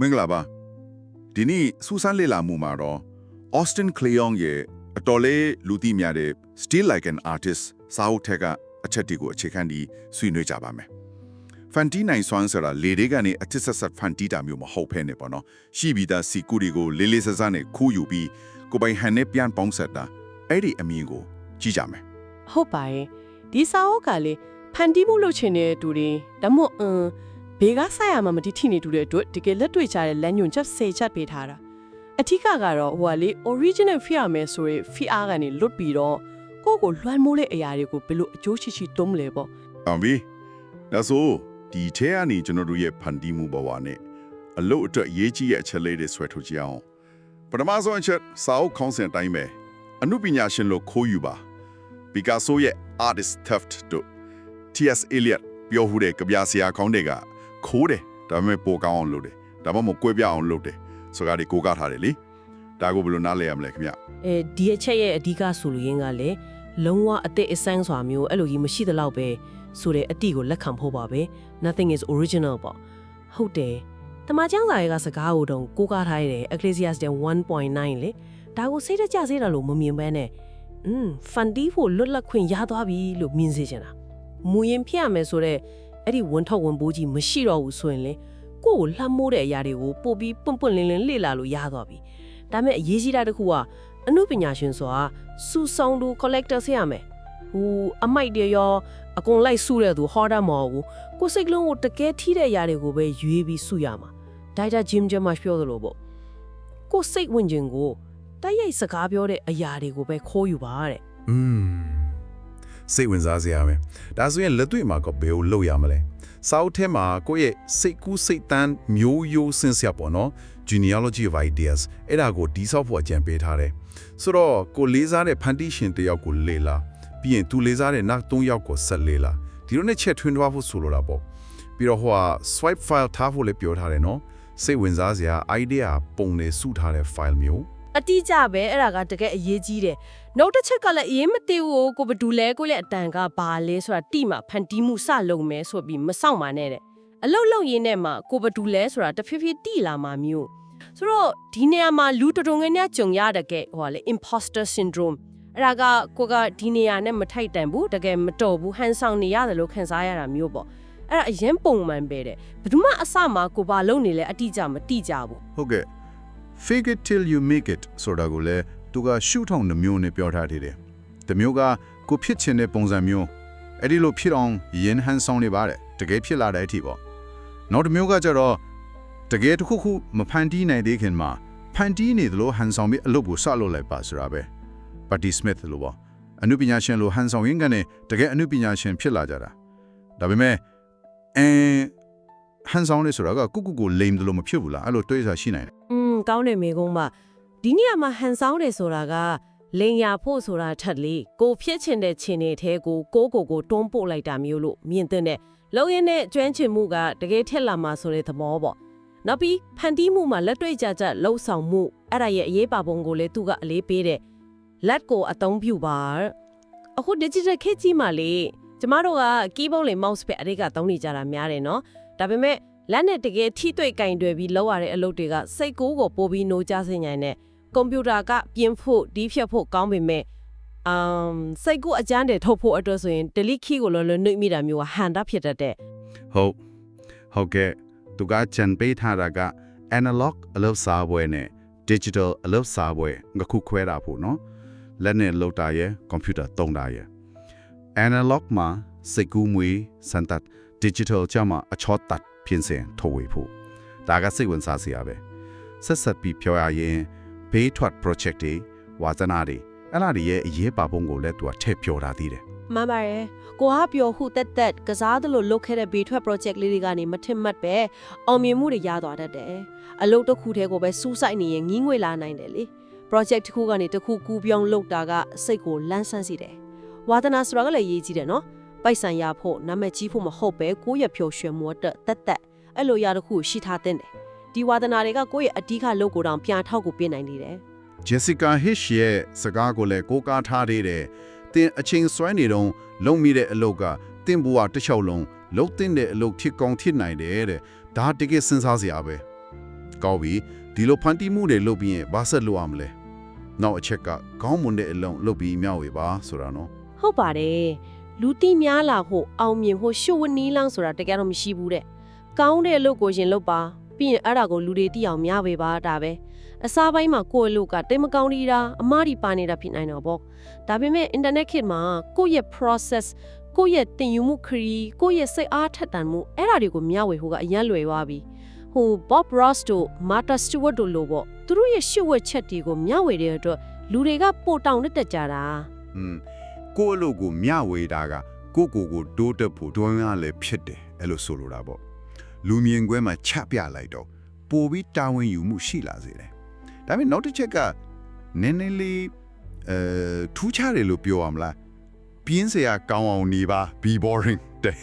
မင်္ဂလာပါဒီနေ့စူးစမ်းလေ့လာမှုမှာတော့ Austin Kleon ရဲ့အတော်လေးလူသိများတဲ့ Still Like an Artist စာအုပ်ထက်ကအချက်တွေကိုအခြေခံပြီးဆွေးနွေးကြပါမယ်ဖန်တီနိုင်ဆွမ်းဆိုတာလေတွေကနေအတစ်ဆက်ဆက်ဖန်တီတာမျိုးမဟုတ်ဖ ೇನೆ ပေါ့နော်ရှိပြီးသားစီကူတွေကိုလေးလေးဆဆနဲ့ခိုးယူပြီးကိုယ်ပိုင်ဟန်နဲ့ပြန်ပေါင်းဆက်တာအဲ့ဒီအမြင်ကိုကြည့်ကြမယ်ဟုတ်ပါရဲ့ဒီစာအုပ်ကလေဖန်တီးမှုလုပ်ချင်တဲ့တူတွေဒါမှမဟုတ်အင်း ဘေကဆိုင်ရမှာမတိထိနေတူတဲ့အတွက်တကယ်လက်တွေ့ကြတဲ့လမ်းညွန်ချက်၁၀ချက်ပေးထားတာအထူးကတော့ဟိုကလေ original ဖြစ်ရမယ်ဆိုရင် FR ကနေလွတ်ပြီးတော့ကိုယ့်ကိုလွှမ်းမိုးတဲ့အရာတွေကိုဘယ်လိုအကျိုးရှိရှိတုံးမလဲပေါ့။အောင်ပြီ။ဒါဆိုဒီထဲကနေကျွန်တော်တို့ရဲ့ဖန်တီးမှုဘဝနဲ့အလုပ်အတွက်အရေးကြီးတဲ့အချက်လေးတွေဆွဲထုတ်ကြအောင်။ပထမဆုံးအချက်စာအုပ်ခေါင်းစဉ်အတိုင်းပဲအမှုပညာရှင်လို့ခိုးယူပါ။ Picasso ရဲ့ artist theft တို့ T.S. Eliot ပြောဟူတဲ့ကြပြဆရာကောင်းတွေက ခိုးတယ်ဒါပေမဲ့ပိုကောင်းအောင်လုပ်တယ်။ဒါမှမဟုတ်ကွဲပြားအောင်လုပ်တယ်။ဆိုကားတွေကိုကားထားတယ်လေ။ဒါကိုဘယ်လိုနားလဲရမလဲခင်ဗျ။အဲဒီအချက်ရဲ့အဓိကဆိုလိုရင်းကလည်းလုံးဝအသက်အဆန်းစွာမျိုးအဲ့လိုကြီးမရှိသလောက်ပဲဆိုတဲ့အတိကိုလက်ခံဖို့ပါပဲ nothing is original ပေါ့ဟုတ်တယ်တမန်ကျမ်းစာရဲ့ကစကားကိုတော့ကိုးကားထားရတယ် Ecclesiastes 1.9လေဒါကိုစိတ်တကြစေတာလို့မမြင်ဘဲနဲ့อืมဖန်တီးဖို့လွတ်လပ်ခွင့်ရသွားပြီလို့မြင်စေချင်တာမူရင်ဖြစ်ရမယ်ဆိုတော့ အဲ့ဒီဝန်ထောက်ဝန်ပိုးကြီးမရှိတော့ဘူးဆိုရင်လေကိုယ့်ကိုလှမ်းမိုးတဲ့အရာတွေကိုပို့ပြီးပွန့်ပွန့်လင်းလင်းလေ့လာလို့ရသွားပြီဒါပေမဲ့အရေးကြီးတာတစ်ခုကအမှုပညာရှင်ဆိုတာစူဆောင်သူ collector ဆရမယ်ဟိုအမိုက်တွေရောအကုန်လိုက်စုတဲ့သူဟောတာမဟုတ်ဘူးကိုယ်စိတ်ကလုံးကိုတကယ်ထိတဲ့အရာတွေကိုပဲရွေးပြီးစုရမှာဒိုက်တာဂျင်ဂျမပြောသလိုပေါ့ကိုယ်စိတ်ဝင်ခြင်းကိုတိုက်ရိုက်စကားပြောတဲ့အရာတွေကိုပဲခိုးယူပါတဲ့อืม စိတ်ဝင်စားစရာပဲဒါဆိုရင်လက်တွေ့မှာကဘယ်လိုလုပ်ရမလဲစာအုပ်ထဲမှာကိုယ့်ရဲ့စိတ်ကူးစိတ်တန်းမျိုးရိုးစင်စရာပေါ့နော် genealogy of ideas အဲ့ဒါကိုဒီဆောက်ဖို့အကြံပေးထားတယ်ဆိုတော့ကိုလေးစားတဲ့ဖန်တီးရှင်တစ်ယောက်ကိုလေ့လာပြီးရင်သူလေးစားတဲ့နောက်၃ယောက်ကိုဆက်လေ့လာဒီလိုနဲ့ချက်ထွင်းသွားဖို့ဆိုလိုတာပေါ့ပြီးတော့ဟိုက swipe file ထားဖို့လည်းပြောထားတယ်နော်စိတ်ဝင်စားစရာ idea ပုံနေစုထားတဲ့ file မျိုး အတိအကျပဲအဲ့ဒါကတကယ်အရေးကြီးတယ်နောက်တစ်ချက်ကလည်းအရေးမသိဘူးကိုဘဒူလဲကိုရဲ့အတန်ကဘာလဲဆိုတာတိမှဖန်တီးမှုစလုပ်မယ်ဆိုပြီးမဆောင်ပါနဲ့တဲ့အလုတ်လုံရင်းနဲ့မှကိုဘဒူလဲဆိုတာတဖြည်းဖြည်းတိလာမှာမျိုးဆိုတော့ဒီနေရာမှာလူတော်တော်ငယ်များကြုံရတဲ့ကဲဟိုကလေ imposter syndrome အဲ့ဒါကကိုကဒီနေရာနဲ့မထိုက်တန်ဘူးတကယ်မတော်ဘူးဟန်ဆောင်နေရတယ်လို့ခံစားရတာမျိုးပေါ့အဲ့ဒါအရင်ပုံမှန်ပဲတဲ့ဘယ်သူမှအစမှာကိုဘာလုပ်နေလဲအတိအကျမတိကြဘူးဟုတ်ကဲ့ fake it till you make it ဆိုတာကိုလည်းသူကရှုထောင်နှမျိုးနဲ့ပြောထားသေးတယ်။ဒီမျိုးကကိုဖြစ်ချင်တဲ့ပုံစံမျိုးအဲ့ဒီလိုဖြစ်အောင်ရင်ဟန်ဆောင်နေပါတယ်တကယ်ဖြစ်လာတဲ့အထိပေါ့။နောက်တစ်မျိုးကကျတော့တကယ်တစ်ခုခုမဖန်တီးနိုင်သေးခင်မှာဖန်တီးနေသလိုဟန်ဆောင်ပြီးအလုပ်ကိုစလုပ်လိုက်ပါဆိုတာပဲ။ Patty Smith လို့ပေါ့။အနုပညာရှင်လိုဟန်ဆောင်ရင်းကနေတကယ်အနုပညာရှင်ဖြစ်လာကြတာ။ဒါပေမဲ့အဲဟန်ဆောင်နေဆိုတာကကုကုကိုလိမ်တယ်လို့မဖြစ်ဘူးလားအဲ့လိုတွေးစားရှိနိုင်တယ် อืมကောင်းတယ်မေကုန်းမဒီနေရာမှာဟန်ဆောင်တယ်ဆိုတာကလိန်ရဖို့ဆိုတာထက်လေကိုဖြစ်ချင်တဲ့ခြေနေသေးကိုကိုကိုကိုတွန်းပို့လိုက်တာမျိုးလို့မြင်တဲ့နဲ့လုံရင်းနဲ့ကျွမ်းချင်မှုကတကယ်ထက်လာမှာဆိုတဲ့သဘောပေါ့နောက်ပြီးဖန်တီးမှုမှာလက်တွေ့ကြကြလှုပ်ဆောင်မှုအဲ့ဒါရဲ့အရေးပါပုံကိုလည်းသူကအလေးပေးတဲ့လက်ကိုအသုံးပြုပါအခု digital ခေတ်ကြီးမှာလေကျမတို့က keyboard လေ mouse ပဲအရိကသုံးနေကြတာများတယ်နော်ဒါပေမဲ့ လက်နဲ့တကယ်ထိတွေ့ကင်တွယ်ပြီးလောက်ရတဲ့အလုပ်တွေကစိတ်ကိုယ်ကိုပို့ပြီးနိုးကြစေနိုင်တဲ့ကွန်ပျူတာကပြင်ဖို့ဒီဖြတ်ဖို့ကောင်းပေမဲ့အမ်စိတ်ကိုယ်အကျန်းတယ်ထုတ်ဖို့အတွက်ဆိုရင် delete key ကိုလောလောနှိပ်မိတာမျိုးကဟန်တာဖြစ်တတ်တဲ့ဟုတ်ဟုတ်ကဲ့သူကချန်ပေးထားတာက analog အလုပ်စာပွဲနဲ့ digital အလုပ်စာပွဲငခုခွဲတာဖို့နော်လက်နဲ့လောက်တာရဲ့ computer သုံးတာရဲ့ analog မှာစိတ်ကူးမွေးစံတတ် digital ကျမှအချောတတ် ဖြစ်စဉ်ထုတ်ဝေဖို့ဒါကစိတ်ဝင်စားစရာပဲဆက်ဆက်ပြီးပြောရရင်ဘေးထွက် project တွေဝါသနာတွေအဲ့လာတွေရဲ့အရေးပါပုံကိုလည်းသူကထည့်ပြောတာသေးတယ်မှန်ပါတယ်ကိုကပြောဟုတက်တက်ကစားသလိုလုပ်ခဲ့တဲ့ဘေးထွက် project လေးတွေကနေမထင်မှတ်ပဲအောင်မြင်မှုတွေရသွားတတ်တယ်အလုပ်တစ်ခုတည်းကိုပဲစူးစိုက်နေရင်ငင်းငွေလာနိုင်တယ်လေ project တစ်ခုကနေတစ်ခုကူးပြောင်းလုပ်တာကစိတ်ကိုလန်းဆန်းစေတယ်ဝါသနာဆိုတာကလည်းရေးကြည့်တယ်နော် ပိုက်ဆံရဖို့နာမည်ကြီးဖို့မဟုတ်ပဲကိုယ့်ရဲ့ဖြိုရွှင်မှုအတွက်တက်တက်အဲ့လိုရတစ်ခုရှိထားတဲ့တယ်ဒီဝါသနာတွေကကိုယ့်ရဲ့အဓိကလုပ်ကိုတောင်ပြန်ထောက်ကိုပြနိုင်နေတယ် Jessica Hish ရဲ့စကားကိုလည်းကိုးကားထားသေးတယ်။တင်အချိန်ဆွဲနေတော့လုံမိတဲ့အလုပ်ကတင်ဘဝတစ်လျှောက်လုံးလုံတင်တဲ့အလုပ်ဖြစ်ကောင်းဖြစ်နိုင်တယ်တဲ့။ဒါတကယ်စဉ်းစားစရာပဲကောင်းပြီဒီလိုဖန်တီးမှုတွေလုပ်ပြီးရင်ဘာဆက်လုပ်ရမလဲနောက်အချက်ကကောင်းမွန်တဲ့အလုံးလုပ်ပြီးမျှဝေပါဆိုတာနော်ဟုတ်ပါတယ် လူတိများလာဖို့အောင်မြင်ဖို့ရှုပ်ဝနီးလောင်းဆိုတာတကယ်တော့မရှိဘူးတဲ့ကောင်းတဲ့အလုပ်ကိုရှင်လုပ်ပါပြီးရင်အဲ့ဒါကိုလူတွေသိအောင်များဝေပါဒါပဲအစားပိုင်းမှာကိုယ့်အလုပ်ကတိတ်မကောင်းသေးတာအမားဒီပါနေတာဖြစ်နိုင်တော့ပေါ့ဒါပေမဲ့ internet ခေတ်မှာကိုယ့်ရဲ့ process ကိုယ့်ရဲ့တင်ယူမှုခရီးကိုယ့်ရဲ့စိတ်အားထက်သန်မှုအဲ့ဒါတွေကိုမျှဝေဖို့ကအရင်လွယ်သွားပြီဟို Bob Ross တို့ Martha Stewart တို့လိုပေါ့သူတို့ရဲ့ရှုပ်ဝက်ချက်တွေကိုမျှဝေတဲ့အတွက်လူတွေကပိုတောင်းတက်ကြတာอืม ကိုယ့်အလုပ်ကိုမျှဝေတာကကိုယ့်ကိုယ်ကိုဒိုးတက်ဖို့တွန်းရလည်းဖြစ်တယ်အဲ့လိုဆိုလိုတာပေါ့လူမြင်ကွဲမှာချပြလိုက်တော့ပိုပြီးတာဝန်ယူမှုရှိလာစေတယ်ဒါပေမဲ့နောက်တစ်ချက်ကနည်းနည်းလေးအဲထူးခြားတယ်လို့ပြောရမလားပြင်းစရာကောင်းအောင်နေပါ be boring တဲ့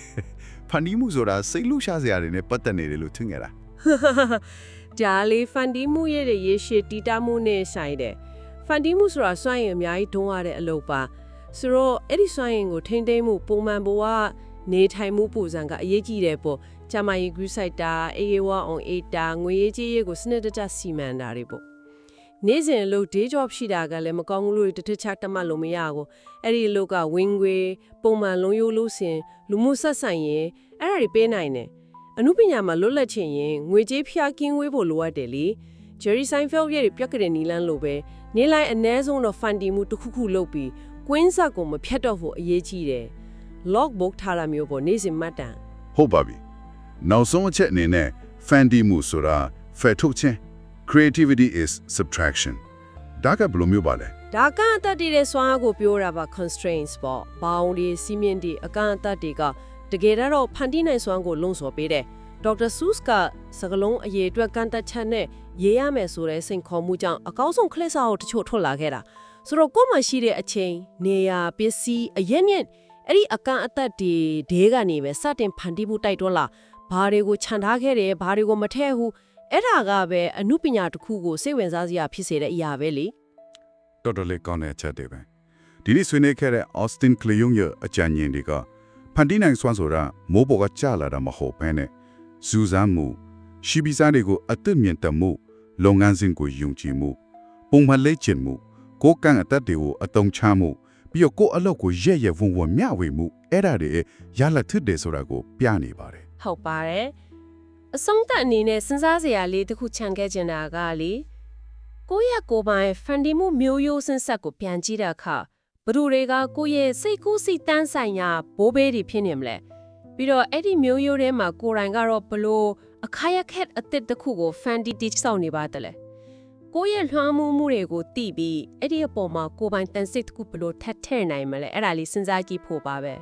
ဖန်တီးမှုဆိုတာစိတ်လူရှားစရာတွေနဲ့ပတ်သက်နေတယ်လို့ထင်ကြတာဒါလေးဖန်တီးမှုရဲ့ရေရှည်တီတာမှုနဲ့ဆိုင်တယ်ဖန်တီးမှုဆိုတာစွန့်ရင်အများကြီးတွန်းရတဲ့အလုပ်ပါ ဆိုတော့အဲ့ဒီစွန့်ရင်ကိုထိမ့်သိမ်းမှုပုံမှန်ဘဝနေထိုင်မှုပုံစံကအရေးကြီးတယ်ပေါ့ကျမကြီး group site တာအေးဝါအောင်အေးတာငွေရေးကြေးရေးကိုစနစ်တကျစီမံတာတွေပေါ့နေ့စဉ်အလုပ် day job ရှိတာကလည်းမကောင်းဘူးလို့တစ်ထစ်ချတတ်မှတ်လို့မရဘူးအဲ့ဒီအလုပ်ကဝင်ငွေပုံမှန်လုံးရိုးလို့စင်လူမှုဆက်ဆံရင်အဲ့ဒါတွေပေးနိုင်တယ်အနုပညာမှာလွတ်လပ်ချင်ရင်ငွေကြေးဖျားကင်းဝေးဖို့လိုအပ်တယ်လေဂျယ်ရီဆိုင်ဖယ်ရဲ့ပြက်ကတဲ့နီလန်းလိုပဲနေလိုက်အ ਨੇ ဆုံးတော့ဖန်တီမှုတစ်ခုခုလုပ်ပြီး ကွင်းဆက်ကိုမဖြတ်တော့ဖို့အရေးကြီးတယ် log book ထားတာမျိုးပေါ့နေ့စဉ်မှတ်တမ်းဟုတ်ပါပြီနောက်ဆုံးအချက်အနေနဲ့ fan တီးမှုဆိုတာဖယ်ထုတ်ခြင်း creativity is subtraction ဒါကဘယ်လိုမျိုးပါလဲဒါကအတတ်တည်တဲ့စွမ်းအားကိုပြောတာပါ constraints ပေါ့ဘောင်ဒီစီမင်းဒီအကန့်အသတ်တွေကတကယ်တော့ဖန်တီးနိုင်စွမ်းကိုလုံဆော်ပေးတယ်ဒေါက်တာဆူးစ်ကစကလုံးအရေးအတွက်ကန့်သက်ချက်နဲ့ရေးရမယ်ဆိုတဲ့စိန်ခေါ်မှုကြောင့်အကောင်းဆုံးခလက်စာကိုတချို့ထွက်လာခဲ့တာ ဆိုတော့ကိုယ်မှရှိတဲ့အချိန်နေရာပစ္စည်းအရင်မြင့်အဲ့ဒီအကန့်အသတ်တွေဒဲကနေပဲစတင်ဖန်တီးမှုတိုက်တွန်းလာဘာတွေကိုခြံထားခဲ့တယ်ဘာတွေကိုမထည့်ဘူးအဲ့ဒါကပဲအမှုပညာတစ်ခုကိုစိတ်ဝင်စားစရာဖြစ်စေတဲ့အရာပဲလေတော်တော်လေးကောင်းတဲ့အချက်တွေပဲဒီနေ့ဆွေးနွေးခဲ့တဲ့ Austin Kleon ရဲ့အကြံဉာဏ်တွေကဖန်တီးနိုင်စွမ်းဆိုတာမိုးပေါ်ကကျလာတာမဟုတ်ဘဲနဲ့စူးစမ်းမှုရှိပြီးစားတွေကိုအသက်မြင့်တမှုလုပ်ငန်းစဉ်ကိုယုံကြည်မှုပုံမှန်လေ့ကျင့်မှု ကိုယ်ကံအသက်တွေကိုအတုံချမှုပြီးတော့ကိုယ်အလုပ်ကိုရက်ရက်ဝုံဝံမျှဝေမှုအဲ့ဒါတွေရလဒ်ထစ်တယ်ဆိုတာကိုပြနေပါတယ်ဟုတ်ပါတယ်အဆုံးသတ်အနေနဲ့စဉ်းစားစရာလေးတစ်ခုခြံခဲ့ချင်တာကလေကိုယ့်ရဲ့ကိုယ်ပိုင်ဖန်တီးမှုမျိုးရိုးစင်းဆက်ကိုပြန်ကြည့်တဲ့အခါဘသူတွေကကိုယ့်ရဲ့စိတ်ကူးစိတ်တန်းဆိုင်ရာဘိုးဘေးတွေဖြစ်နေမလဲပြီးတော့အဲ့ဒီမျိုးရိုးထဲမှာကိုယ်တိုင်ကတော့ဘလို့အခါရခက်အစ်စ်တစ်ခုကိုဖန်တီးတိဆောက်နေပါတယ်လေ ကိုယ့်ရဲ့လွှမ်းမိုးမှုတွေကိုသိပြီးအဲ့ဒီအပေါ်မှာကိုယ်ပိုင်တန်စိတ်တစ်ခုဘလို့ထပ်ထည့်နိုင်မလဲအဲ့ဒါလေးစဉ်းစားကြည့်ဖို့ပါပဲ